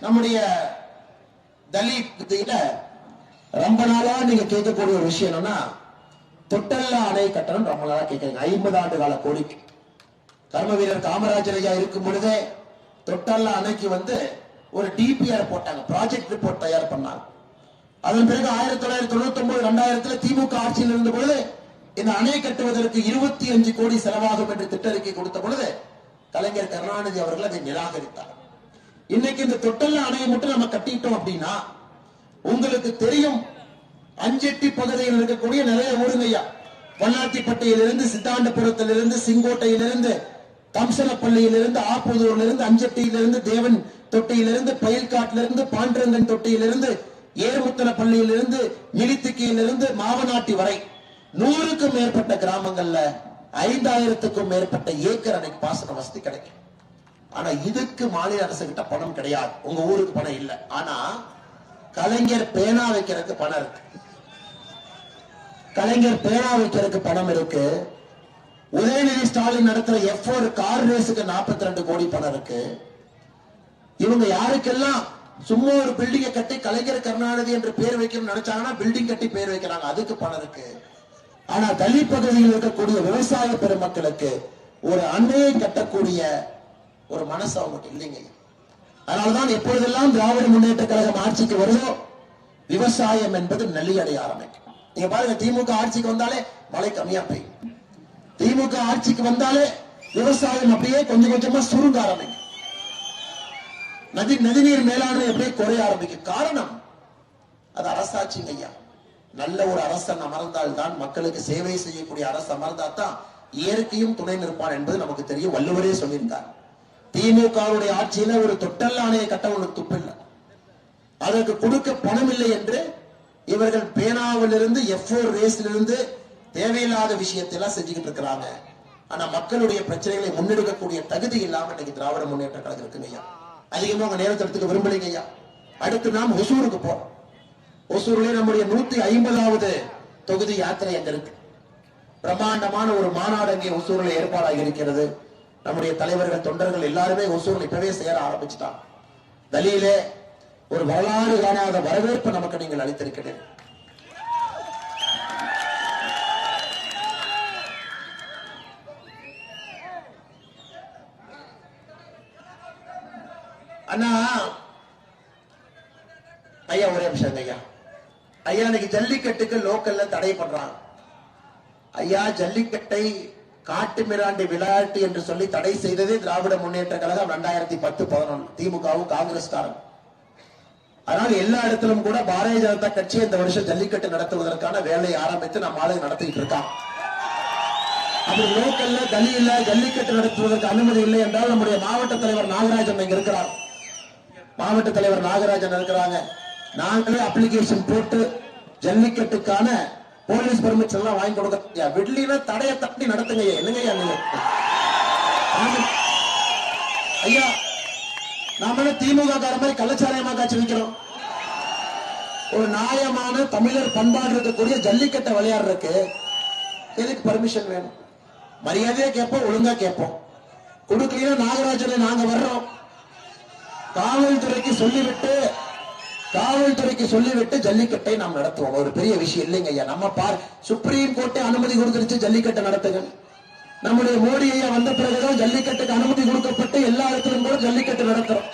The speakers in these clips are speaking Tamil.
நம்முடைய தலித் ரொம்ப நாளா நீங்க கேட்கக்கூடிய ஒரு விஷயம் என்னன்னா தொட்டல்ல அணை கட்டணம் ரொம்ப நாளா கேட்கறீங்க. ஐம்பது ஆண்டு கால கோரிக்கை. கர்ம வீரர் காமராஜர் ஐயா இருக்கும் பொழுதே தொட்டல்ல அணைக்கு வந்து ஒரு டிபிஆர் போட்டாங்க. ப்ராஜெக்ட் ரிப்போர்ட் தயார் பண்ணாங்க. அதன் பிறகு ஆயிரத்தி தொள்ளாயிரத்தி தொண்ணூத்தி ஒன்பது ரெண்டாயிரத்துல திமுக ஆட்சியில் இருந்த பொழுது இந்த அணை கட்டுவதற்கு இருபத்தி அஞ்சு கோடி செலவாகும் என்று திட்டறிக்கை கொடுத்த பொழுது கலைஞர் கருணாநிதி அவர்கள் அதை நிராகரித்தார். இன்னைக்கு இந்த தொட்டல்ல அணையை மட்டும் நம்ம கட்டிட்டோம் அப்படின்னா உங்களுக்கு தெரியும் அஞ்செட்டி பகுதியில் இருக்கக்கூடிய நிறைய ஊருங்கய்யா பல்லாத்திப்பட்டியிலிருந்து சித்தாண்டபுரத்திலிருந்து செங்கோட்டையிலிருந்து கம்சனப்பள்ளியிலிருந்து ஆப்புதூரிலிருந்து அஞ்சட்டியிலிருந்து தேவன் தொட்டியிலிருந்து பயில்காட்டிலிருந்து பாண்டரங்கன் தொட்டியிலிருந்து ஏறுமுத்தன பள்ளியிலிருந்து மிலித்திக்கியிலிருந்து மாவனாட்டி வரை நூறுக்கும் மேற்பட்ட கிராமங்கள்ல ஐந்தாயிரத்துக்கும் மேற்பட்ட ஏக்கர் அன்னைக்கு பாசன வசதி கிடைக்கும். ஆனா இதுக்கு மாநில அரசு கிட்ட பணம் கிடையாது. உங்க ஊருக்கு பணம் இல்லை. ஆனா கலைஞர் பேனா வைக்கிறதுக்கு பணம் இருக்கு. கலைஞர் பேனா வைக்கிறதுக்கு பணம் இருக்கு. உதயநிதி ஸ்டாலின் நடத்துற எஃப் ஒரு கார் ரேஸுக்கு 42 ரெண்டு கோடி பணம் இருக்கு. இவங்க யாருக்கெல்லாம் சும்மா ஒரு பில்டிங்கை கட்டி கலைஞர் கருணாநிதி என்று பேர் வைக்கணும்னு நினைச்சாங்கன்னா பில்டிங் கட்டி பேர் வைக்கிறாங்க. அதுக்கு பணம் இருக்கு. ஆனா தலித் பகுதியில் இருக்கக்கூடிய விவசாய பெருமக்களுக்கு ஒரு அன்னையை கட்டக்கூடிய ஒரு மனசு அவங்களுக்கு இல்லைங்க. அதனாலதான் எப்பொழுதெல்லாம் திராவிட முன்னேற்ற கழகம் ஆட்சிக்கு வருதோ விவசாயம் என்பது நெல்லியடைய ஆரம்பிக்கும் நீங்க பாருங்க திமுக ஆட்சிக்கு வந்தாலே மழை கம்மியா பெய்யும். திமுக ஆட்சிக்கு வந்தாலே விவசாயம் அப்படியே கொஞ்சம் கொஞ்சமா சுருங்க ஆரம்பிக்கும். நதி நதிநீர் மேலாண்மை அப்படியே குறைய ஆரம்பிக்கும். காரணம் அது அரசாட்சிங்க ஐயா. நல்ல ஒரு அரசன் அமர்ந்தால் தான் மக்களுக்கு சேவை செய்யக்கூடிய அரசு அமர்ந்தா தான் இயற்கையும் துணை நிற்பான் என்பது நமக்கு தெரியும். வள்ளுவரே சொல்லியிருந்தார் திமுகவுடைய ஆட்சியில ஒரு தொட்டல் ஆணையை கட்ட உனக்கு துப்பில்லை அதற்கு கொடுக்க பணம் இல்லை என்று இவர்கள் பேனாவிலிருந்து எஃப் ஓர் ரேஸிலிருந்து தேவையில்லாத விஷயத்தை எல்லாம் செஞ்சுக்கிட்டு இருக்கிறாங்க. ஆனா மக்களுடைய பிரச்சனைகளை முன்னெடுக்கக்கூடிய தகுதி இல்லாம இன்னைக்கு திராவிட முன்னேற்ற கழகம் இருக்குங்க ஐயா. அதிகமா உங்க நேரத்தை எடுத்துக்க விரும்பலைங்க ஐயா. அடுத்து நாம் ஒசூருக்கு போறோம். ஒசூர்லயே நம்முடைய நூத்தி ஐம்பதாவது தொகுதி யாத்திரை அங்க இருக்கு. பிரம்மாண்டமான ஒரு மாநாடு அங்கே ஒசூர்ல ஏற்பாடாகி இருக்கிறது. நம்முடைய தலைவர்கள் தொண்டர்கள் எல்லாருமே ஒசூர்ல இப்பவே சேர ஆரம்பிச்சுட்டாங்க. தலியிலே ஒரு வரலாறு காணாத வரவேற்பு நமக்கு நீங்கள் அளித்திருக்கிறீர்கள் அண்ணா ஐயா ஒரே நிமிஷம் ஐயா. ஐயா இன்னைக்கு ஜல்லிக்கட்டுக்கு லோக்கல்ல தடை பண்றாங்க. ஐயா ஜல்லிக்கட்டை காட்டு மிராண்டி விளையாட்டு என்று சொல்லி தடை செய்ததே திராவிட முன்னேற்ற கழகம் ரெண்டாயிரத்தி பத்து பதினொன்று திமுகவும் காங்கிரஸ்காரன். ஆனால் எல்லா இடத்திலும் கூட பாரதிய ஜனதா கட்சி இந்த வருஷம் ஜல்லிக்கட்டு நடத்துவதற்கான வேலையை ஆரம்பித்து நம்ம ஆளுங்க நடத்திட்டு இருக்கான் அப்படி லோக்கல்ல கலியில ஜல்லிக்கட்டு நடத்துவதற்கு அனுமதி இல்லை என்றால் நம்முடைய மாவட்ட தலைவர் நாகராஜன் இங்க இருக்கிறார். மாவட்ட தலைவர் நாகராஜன் இருக்கிறாங்க. நாங்களே அப்ளிகேஷன் போட்டு ஜல்லிக்கட்டுக்கான போலீஸ் பெர்மிஷன் எல்லாம் வாங்கி கொடுக்க விட்லினா தடைய தட்டி நடத்துங்க என்னங்க ஐயா நீங்க? ஐயா நாம திமுக கார மாதிரி கள்ளச்சாராயமா காட்சி வைக்கிறோம் ஒரு நியாயமான தமிழர் பண்பாடு இருக்கக்கூடிய ஜல்லிக்கட்டை விளையாடுறதுக்கு எதுக்கு பர்மிஷன் வேணும்? மரியாதையா கேட்போம் ஒழுங்கா கேட்போம். கொடுக்கலாம் நாகராஜனை நாங்க வர்றோம். காவல்துறைக்கு சொல்லிவிட்டு காவல்துறைக்கு சொல்லிவிட்டு ஜல்லிக்கட்டை நாம் நடத்துவோம். ஒரு பெரிய விஷயம் இல்லைங்க ஐயா. நம்ம பார் சுப்ரீம் கோர்ட்டை அனுமதி கொடுத்துருச்சு ஜல்லிக்கட்டை நடத்துங்க நம்முடைய மோடி ஐயா வந்த பிறகுதான் ஜல்லிக்கட்டுக்கு அனுமதி கொடுக்கப்பட்டு எல்லா இடத்திலும் கூட ஜல்லிக்கட்டு நடத்துறோம்.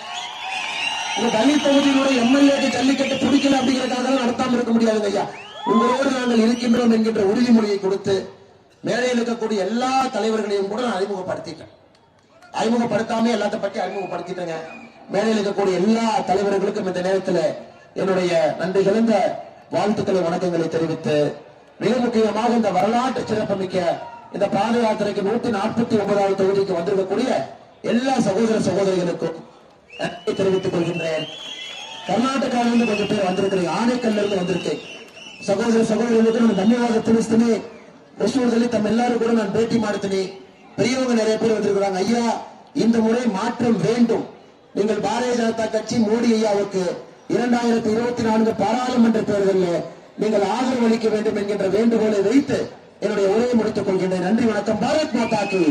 இந்த தலித் பகுதியினுடைய எம்எல்ஏக்கு ஜல்லிக்கட்டு பிடிக்கல அப்படிங்கறதுக்காக நடத்தாம இருக்க முடியாதுங்க ஐயா. உங்களோடு நாங்கள் இருக்கின்றோம் என்கின்ற உறுதிமொழியை கொடுத்து மேடையில் இருக்கக்கூடிய எல்லா தலைவர்களையும் கூட நான் அறிமுகப்படுத்திட்டேன். அறிமுகப்படுத்தாம எல்லாத்த பற்றி அறிமுகப்படுத்திட்டேங்க. மேடையில் இருக்கக்கூடிய எல்லா தலைவர்களுக்கும் இந்த நேரத்தில் என்னுடைய நன்றி கலந்த வாழ்த்துக்களை வணக்கங்களை தெரிவித்து மிக முக்கியமாக இந்த வரலாற்று சிறப்புமிக்க இந்த பாத யாத்திரைக்கு நூத்தி நாற்பத்தி ஒன்பதாவது தொகுதிக்கு வந்திருக்கக்கூடிய எல்லா சகோதர சகோதரிகளுக்கும் நன்றி தெரிவித்துக் கொள்கின்றேன். கர்நாடகாவிலிருந்து கொஞ்சம் பேர் வந்திருக்கிறேன் ஆணைக்கல்ல இருந்து வந்திருக்கேன் ಸಹೋದರ ಸಹೋದರಿಗೂ ನಾನು ಧನ್ಯವಾದ ತಿಳಿಸ್ತೀನಿ தம் எல்லாரும் கூட நான் பேட்டி ಮಾಡ್ತೀನಿ பெரியவங்க நிறைய பேர் வந்திருக்கிறாங்க. ஐயா இந்த முறை மாற்றம் வேண்டும். நீங்கள் பாரதிய ஜனதா கட்சி மோடி ஐயாவுக்கு இரண்டாயிரத்தி இருபத்தி நான்கு பாராளுமன்ற தேர்தலில் நீங்கள் ஆதரவு அளிக்க வேண்டும் என்கின்ற வேண்டுகோளை வைத்து என்னுடைய உரையை முடித்துக் கொள்கின்றேன். நன்றி வணக்கம். பாரத் மாதாக்கு